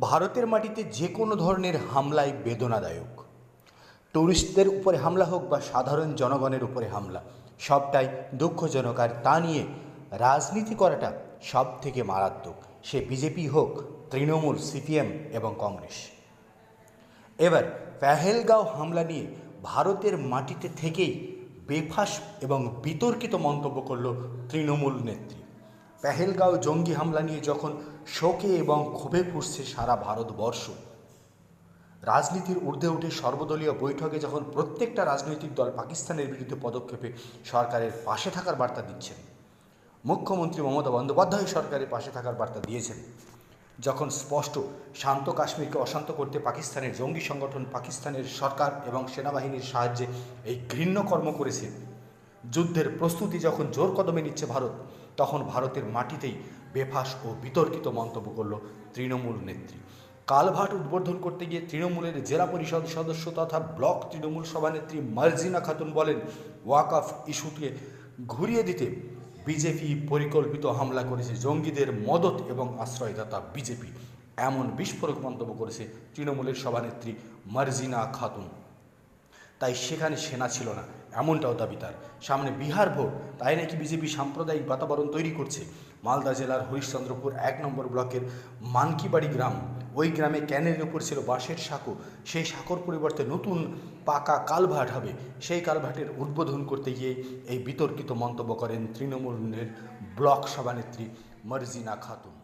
ভারতের মাটিতে যে কোনো ধরনের হামলাই বেদনাদায়ক। টুরিস্টদের উপরে হামলা হোক বা সাধারণ জনগণের উপরে হামলা, সবটাই দুঃখজনক। আর তা নিয়ে রাজনীতি করাটা সব থেকে মারাত্মক। সে বিজেপি হোক, তৃণমূল, সিপিএম এবং কংগ্রেস। এবার পেহেলগাঁও হামলা নিয়ে ভারতের মাটিতে থেকেই বেফাস এবং বিতর্কিত মন্তব্য করল তৃণমূল নেত্রী। পেহেলগাঁও জঙ্গি হামলা নিয়ে যখন শোকে এবং ক্ষোভে ফুসছে সারা ভারতবর্ষ, রাজনীতির ঊর্ধ্বে উঠে সর্বদলীয় বৈঠকে যখন প্রত্যেকটা রাজনৈতিক দল পাকিস্তানের বিরুদ্ধে পদক্ষেপে সরকারের পাশে থাকার বার্তা দিচ্ছেন, মুখ্যমন্ত্রী মমতা বন্দ্যোপাধ্যায় সরকারের পাশে থাকার বার্তা দিয়েছেন, যখন স্পষ্ট শান্ত কাশ্মীরকে অশান্ত করতে পাকিস্তানের জঙ্গি সংগঠন পাকিস্তানের সরকার এবং সেনাবাহিনীর সাহায্যে এই ঘৃণ্য কর্ম করেছে যুদ্ধের প্রস্তুতি যখন জোর কদমে নিচ্ছে ভারত, তখন ভারতের মাটিতেই বেফাস ও বিতর্কিত মন্তব্য করল তৃণমূল নেত্রী। কালভাট উদ্বোধন করতে গিয়ে তৃণমূলের জেলা পরিষদ সদস্য তথা ব্লক তৃণমূল সভানেত্রী মার্জিনা খাতুন বলেন, ওয়াকফ ইস্যুকে ঘুরিয়ে দিতে বিজেপি পরিকল্পিত হামলা করেছে জঙ্গিদের মদত এবং আশ্রয়দাতা বিজেপি। এমন বিস্ফোরক মন্তব্য করেছে তৃণমূলের সভানেত্রী মার্জিনা খাতুন। তাই সেখানে সেনা ছিল না, এমনটাও দাবি তার। সামনে বিহার ভোট, তাই নাকি বিজেপি সাম্প্রদায়িক বাতাবরণ তৈরি করছে? মালদা জেলার হরিশ্চন্দ্রপুর এক নম্বর ব্লকের মানকিবাড়ি গ্রাম, ওই গ্রামে ক্যানের উপর ছিল বাঁশের সাঁকো। সেই সাঁকোর পরিবর্তে নতুন পাকা কালভাট হবে। সেই কালভাটের উদ্বোধন করতে গিয়ে এই বিতর্কিত মন্তব্য করেন তৃণমূলের ব্লক সভানেত্রী মর্জিনা খাতুন।